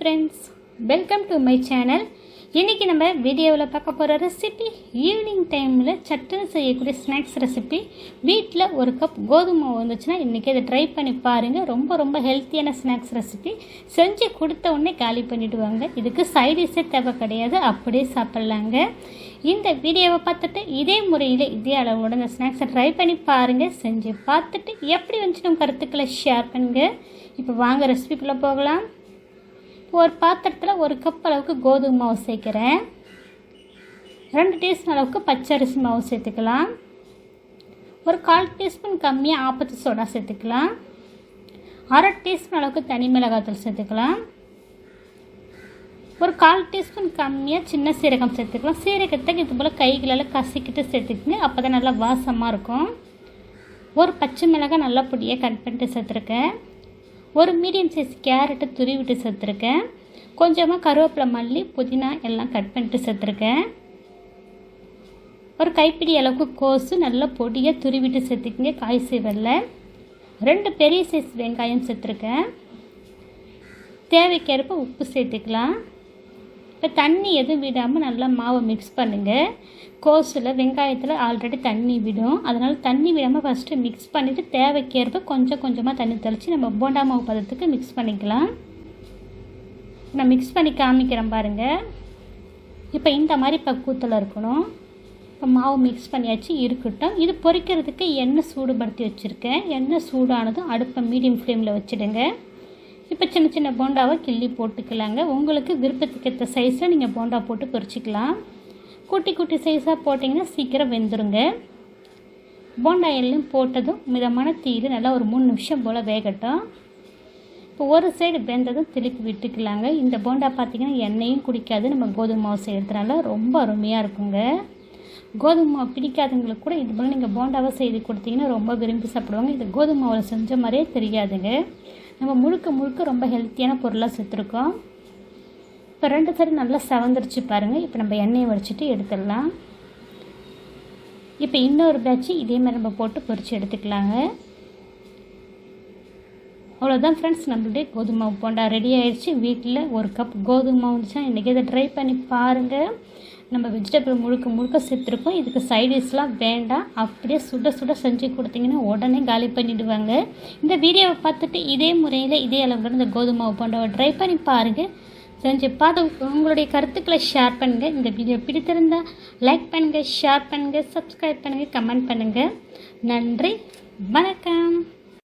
Friends welcome to my channel இன்றைக்கி நம்ம வீடியோவில் பார்க்க போகிற ரெசிபி ஈவினிங் டைமில் சட்டுன்னு செய்யக்கூடிய ஸ்நாக்ஸ் ரெசிபி வீட்டில் ஒரு கப் கோதுமை வந்துச்சுன்னா இன்றைக்கி அதை ட்ரை பண்ணி பாருங்கள் ரொம்ப ரொம்ப ஹெல்த்தியான ஸ்நாக்ஸ் ரெசிபி செஞ்சு கொடுத்த உடனே காலி பண்ணிவிடுவாங்க இதுக்கு சைடிஷே தேவை கிடையாது. அப்படியே சாப்பிட்லாங்க. இந்த வீடியோவை பார்த்துட்டு இதே முறையில் இதே அளவோட இந்த ஸ்நாக்ஸை ட்ரை பண்ணி பாருங்கள் செஞ்சு பார்த்துட்டு எப்படி வந்துச்சு நம்ம கருத்துக்களை ஷேர் பண்ணுங்கள் இப்போ வாங்க ரெசிபிக்குள்ளே போகலாம். ஒரு பாத்திரத்தில் ஒரு கப் அளவுக்கு கோதுமை மாவு சேர்க்குறேன். ரெண்டு டீஸ்பூன் அளவுக்கு பச்சரிசி மாவு சேர்த்துக்கலாம். ஒரு கால் டீஸ்பூன் கம்மியாக ஆப்பத்து சோடா சேர்த்துக்கலாம். அரை டீஸ்பூன் அளவுக்கு தனி மிளகாத்தூள் சேர்த்துக்கலாம். ஒரு கால் டீஸ்பூன் கம்மியாக சின்ன சீரகம் சேர்த்துக்கலாம். சீரகத்தை இது போல் கைகளால் கசிக்கிட்டு சேர்த்துக்குங்க அப்போ தான் நல்லா வாசமாக இருக்கும். ஒரு பச்சை மிளகாய் நல்லா பொடியாக கட் பண்ணிட்டு சேர்த்துருக்கேன். ஒரு மீடியம் சைஸ் கேரட்டை துருவிட்டு சேர்த்துருக்கேன் கொஞ்சமாக கருவேப்பிலை மல்லி புதினா எல்லாம் கட் பண்ணிட்டு சேர்த்துருக்கேன் ஒரு கைப்பிடி அளவுக்கு கோஸு நல்லா பொடியாக துருவிட்டு சேர்த்துக்கிங்க காய் சீவலில். ரெண்டு பெரிய சைஸ் வெங்காயம் சேர்த்துருக்கேன் தேவைக்கேற்ப உப்பு சேர்த்துக்கலாம். இப்போ தண்ணி எதுவும் விடாமல் நல்லா மாவை மிக்ஸ் பண்ணுங்கள் கோஸில் வெங்காயத்தில் ஆல்ரெடி தண்ணி விடும். அதனால் தண்ணி விடாமல் ஃபஸ்ட்டு மிக்ஸ் பண்ணிவிட்டு தேவைக்கேற்ப கொஞ்சம் கொஞ்சமாக தண்ணி தெளித்து நம்ம போண்டா மாவு பதத்துக்கு மிக்ஸ் பண்ணிக்கலாம். நான் மிக்ஸ் பண்ணி காமிக்கிறேன் பாருங்கள் இப்போ இந்த மாதிரி பக்குவத்தில் இருக்கணும். இப்போ மாவு மிக்ஸ் பண்ணியாச்சு இருக்கட்டும். இது பொரிக்கிறதுக்கு எண்ணெய் சூடுபடுத்தி வச்சுருக்கேன். எண்ணெய் சூடானதும் அடுப்பை மீடியம் ஃப்ளேமில் வச்சுடுங்க. இப்போ சின்ன சின்ன போண்டாவை கிள்ளி போட்டுக்கலாங்க. உங்களுக்கு விருப்பத்துக்கு ஏற்ற சைஸில் நீங்கள் போண்டா போட்டு பொரிச்சிக்கலாம். குட்டி குட்டி சைஸாக போட்டிங்கன்னா சீக்கிரம் வெந்துருங்க. போண்டா எல்லாம் போட்டதும் மிதமான தீயில் நல்லா ஒரு மூணு நிமிஷம் போல் வேகட்டும். இப்போ ஒரு சைடு வெந்ததும் திருப்பி விட்டுக்கலாங்க. இந்த போண்டா பார்த்திங்கன்னா எண்ணெயும் குடிக்காது. நம்ம கோதுமை மாவு செய்கிறதுனால ரொம்ப அருமையாக இருக்குங்க. கோதுமை மாவு பிடிக்காதவங்களுக்கு கூட இது போல் நீங்கள் போண்டாவை செய்து கொடுத்தீங்கன்னா ரொம்ப விரும்பி சாப்பிடுவாங்க. இது கோதுமை மாவில் செஞ்ச மாதிரியே தெரியாதுங்க. நம்ம முழுக்க முழுக்க ரொம்ப ஹெல்த்தியான பொருளாக சேர்த்துருக்கோம். இப்போ ரெண்டு சைடு நல்லா செவந்துருச்சு பாருங்கள் இப்போ நம்ம எண்ணெயை வடிச்சிட்டு எடுத்துடலாம். இப்போ இன்னொரு பேட்ச்சு இதே மாதிரி நம்ம போட்டு பொரித்து எடுத்துக்கலாங்க. அவ்வளோதான் ஃப்ரெண்ட்ஸ் நம்மளுடைய கோதுமை போண்டா ரெடி ஆகிடுச்சு வீட்டில் ஒரு கப் கோதுமை வந்துச்சா இன்றைக்கி இதை ட்ரை பண்ணி பாருங்கள் நம்ம வெஜிடபிள் முழுக்க முழுக்க சேர்த்துருக்கோம் இதுக்கு சைடிஷ்லாம் வேண்டாம். அப்படியே சுட சுட செஞ்சு கொடுத்தீங்கன்னா உடனே காலி பண்ணிவிடுவாங்க இந்த வீடியோவை பார்த்துட்டு இதே முறையில் இதே அளவுக்கு இந்த கோதுமை போன்றவை ட்ரை பண்ணி பாருங்கள் செஞ்சு பார்த்து உங்களுடைய கருத்துக்களை ஷேர் பண்ணுங்கள் இந்த வீடியோ பிடித்திருந்தால் லைக் பண்ணுங்கள் ஷேர் பண்ணுங்கள் சப்ஸ்கிரைப் பண்ணுங்கள் கமெண்ட் பண்ணுங்கள் நன்றி வணக்கம்.